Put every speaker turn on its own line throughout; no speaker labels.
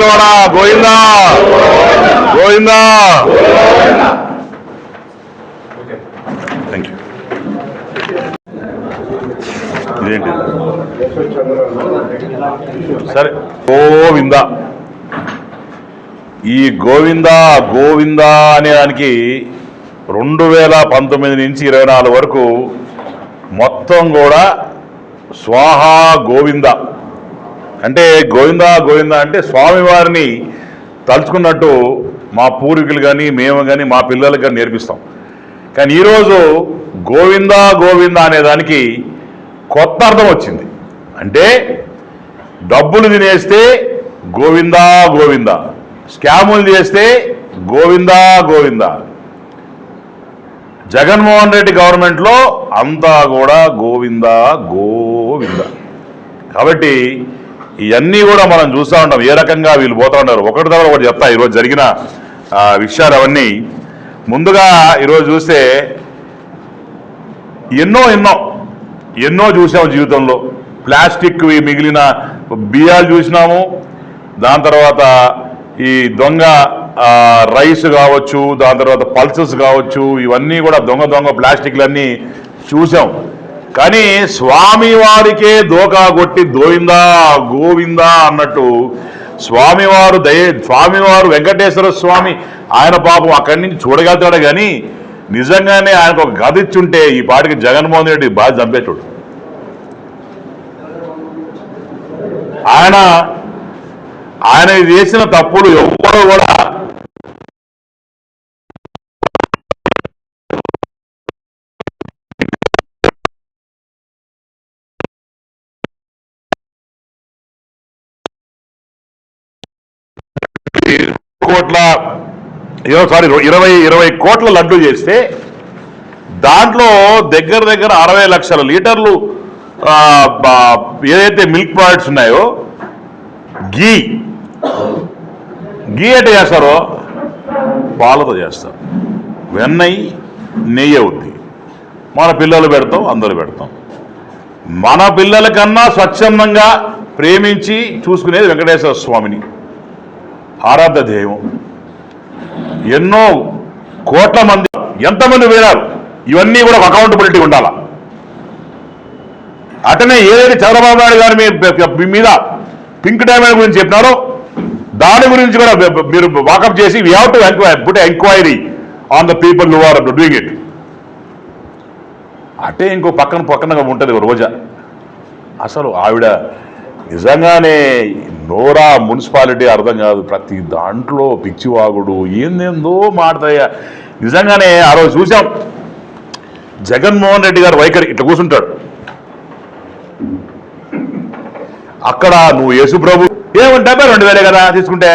Vemulawada Govinda. Govinda. Thank you ఇదేంటి? సరే. గోవింద. ఈ గోవింద గోవింద అనే దానికి రెండు వేల పంతొమ్మిది నుంచి ఇరవై నాలుగు వరకు మొత్తం కూడా స్వాహా గోవింద. అంటే గోవింద గోవింద అంటే స్వామివారిని తలుచుకున్నట్టు మా పూర్వీకులు కానీ మేము కానీ మా పిల్లలకు కానీ నేర్పిస్తాం. కానీ ఈరోజు గోవింద గోవింద అనే దానికి కొత్త అర్థం వచ్చింది. అంటే డబ్బులు తినేస్తే గోవిందా గోవింద. స్కాములు చేస్తే గోవిందా గోవింద. జగన్మోహన్ రెడ్డి గవర్నమెంట్లో అంతా కూడా గోవిందా గోవింద. కాబట్టి ఇవన్నీ కూడా మనం చూస్తూ ఉంటాం. ఏ రకంగా వీళ్ళు పోతూ ఉంటారు ఒకటి తర్వాత ఒకటి చెప్తా. ఈరోజు జరిగిన విషయాలు అవన్నీ. ముందుగా ఈరోజు చూస్తే ఎన్నో ఎన్నో ఎన్నో చూసాము జీవితంలో. ప్లాస్టిక్ మిగిలిన బియ్యాలు చూసినాము. దాని తర్వాత ఈ దొంగ రైస్ కావచ్చు దాని తర్వాత పల్సెస్ కావచ్చు ఇవన్నీ కూడా దొంగ దొంగ ప్లాస్టిక్లన్నీ చూసాం. కానీ స్వామివారికే దోకా కొట్టి దోవిందా గోవిందా అన్నట్టు స్వామివారు దయ స్వామివారు వెంకటేశ్వర స్వామి ఆయన పాపం అక్కడి నుంచి చూడగలుగుతాడు కానీ నిజంగానే ఆయనకు ఒక గది ఇచ్చుంటే ఈ పాటికి జగన్మోహన్ రెడ్డి బాధ చంపేటోడు. ఆయన ఆయన చేసిన తప్పులు ఎవరు కూడా కోట్ల ఇరవై సారీ ఇరవై ఇరవై కోట్ల లడ్డు చేస్తే దాంట్లో దగ్గర దగ్గర అరవై లక్షల లీటర్లు ఏదైతే మిల్క్ ప్రోడక్ట్స్ ఉన్నాయో గీ. గీ ఎట్లా చేస్తారో పాలతో చేస్తారు. వెన్నై నెయ్యి అవుద్ది. మన పిల్లలు పెడతాం అందరూ పెడతాం. మన పిల్లల కన్నా స్వచ్ఛందంగా ప్రేమించి చూసుకునేది వెంకటేశ్వర స్వామిని. ఆరాధ దేవం. ఎన్నో కోట్ల మంది ఎంతమంది పోయినారు? ఇవన్నీ కూడా అకౌంటబిలిటీ ఉండాలా? అటనే ఏదైతే చంద్రబాబు నాయుడు గారు మీ- మీద పింక్ డైమండ్ గురించి చెప్పినారో దాని గురించి కూడా మీరు వాకప్ చేసి we have to enquiry put enquiry on the people who are doing it అటే ఇంకో పక్కన పక్కన ఉంటుంది ఒక రోజా. అసలు ఆవిడ నిజంగానే నోరా మున్సిపాలిటీ అర్థం కాదు. ప్రతి దాంట్లో పిచ్చివాగుడు ఏందేందో మాడతాయా నిజంగానే ఆ రోజు చూసాం జగన్మోహన్ రెడ్డి గారు వైఖరి ఇట్లా కూర్చుంటాడు. అక్కడ నువ్వు యేసు ప్రభు ఏమంటే రెండు వేలే కదా తీసుకుంటే.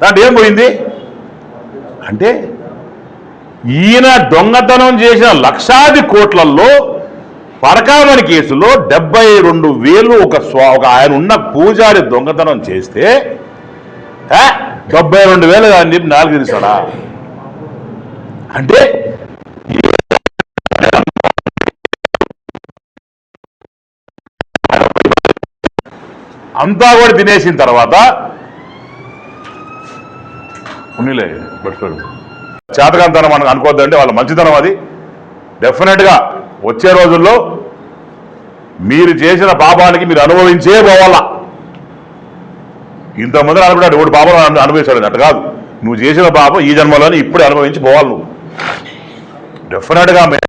దాంట్లో ఏం పోయింది? అంటే ఈయన దొంగతనం చేసిన లక్షాది కోట్లలో పరకామణి కేసులో డెబ్బై రెండు వేలు ఒక స్వా ఒక ఆయన ఉన్న పూజారి దొంగతనం చేస్తే డెబ్బై రెండు వేలు అని చెప్పి నాలుగు తీసాడా అంటే అంతా కూడా తినేసిన తర్వాత ఉన్నిలే పట్టుకోడు చేతకంతనం మనకు అనుకోవద్దంటే వాళ్ళ మంచితనం అది. డెఫినెట్గా వచ్చే రోజుల్లో మీరు చేసిన పాపానికి మీరు అనుభవించే పోవాలా ఇంతమంది అనుకున్నాడు ఒకటి పాపం అనుభవించాడు అనుభవిస్తాడు కాదు. నువ్వు చేసిన పాపం ఈ జన్మలోనే ఇప్పుడే అనుభవించి పోవాలి నువ్వు. డెఫినెట్గా మేము